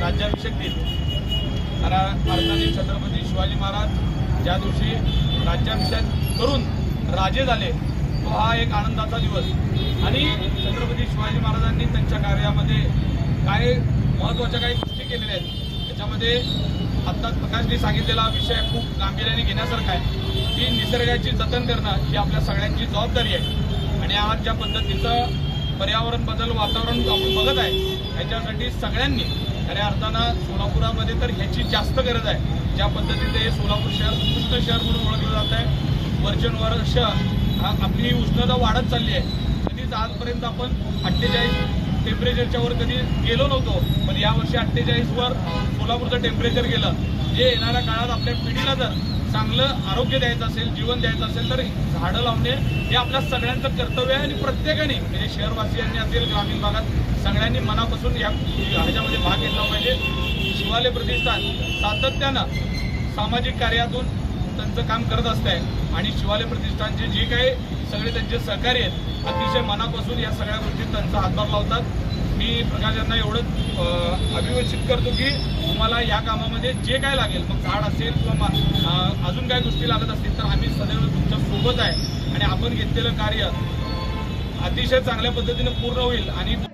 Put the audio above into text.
राज्याभिषेक दिन. अर्थाने छत्रपती शिवाजी महाराज ज्या दिवशी राज्याभिषेक करून राजे झाले तो हा एक आनंदाचा दिवस. आणि छत्रपती शिवाजी महाराजांनी त्यांच्या कार्यामध्ये काय महत्त्वाच्या काही गोष्टी केलेल्या आहेत. त्याच्यामध्ये आत्ताच प्रकाशने सांगितलेला विषय खूप गांभीर्याने घेण्यासारखा आहे. की निसर्गाची जतन करणं ही आपल्या सगळ्यांची जबाबदारी आहे. आणि आज ज्या पद्धतीचं पर्यावरण बदल वातावरण आपण बघत आहे. ह्याच्यासाठी सगळ्यांनी खऱ्या अर्थानं सोलापुरामध्ये तर ह्याची जास्त गरज आहे. ज्या पद्धतीने हे सोलापूर शहर उत्कृष्ट शहर म्हणून ओळखलं जात आहे. वर्षानुवर्ष हा आपली उष्णता वाढत चालली आहे. कधीच आजपर्यंत आपण अठ्ठेचाळीस टेम्परेचरच्या वर कधी गेलो नव्हतो. पण यावर्षी अठ्ठेचाळीसवर सोलापूरचं टेम्परेचर गेलं. जे येणाऱ्या काळात आपल्या पिढीला जर चांगलं आरोग्य द्यायचं असेल जीवन द्यायचं असेल तर झाडं लावणे हे आपल्या सगळ्यांचं कर्तव्य आहे आणि प्रत्येकाने म्हणजे शहरवासियांनी असेल ग्रामीण भागात सगळ्यांनी मनापासून या ह्याच्यामध्ये भाग घेतला पाहिजे. शिवालय प्रतिष्ठान सातत्यानं सामाजिक कार्यातून त्यांचं काम करत असतंय आणि शिवालय प्रतिष्ठानचे जे काही सगळे त्यांचे सहकारी आहेत अतिशय मनापासून या सगळ्या गोष्टीत त्यांचा हातभार लावतात. मी प्रकाश यांना एवढंच अभिवचित करतो की तुम्हाला या कामामध्ये जे काय लागेल मग झाड असेल किंवा मा- अजून काय गोष्टी लागत असतील तर आम्ही सदैव तुमच्यासोबत आहे. आणि आपण घेतलेलं कार्य अतिशय चांगल्या पद्धतीने पूर्ण होईल आणि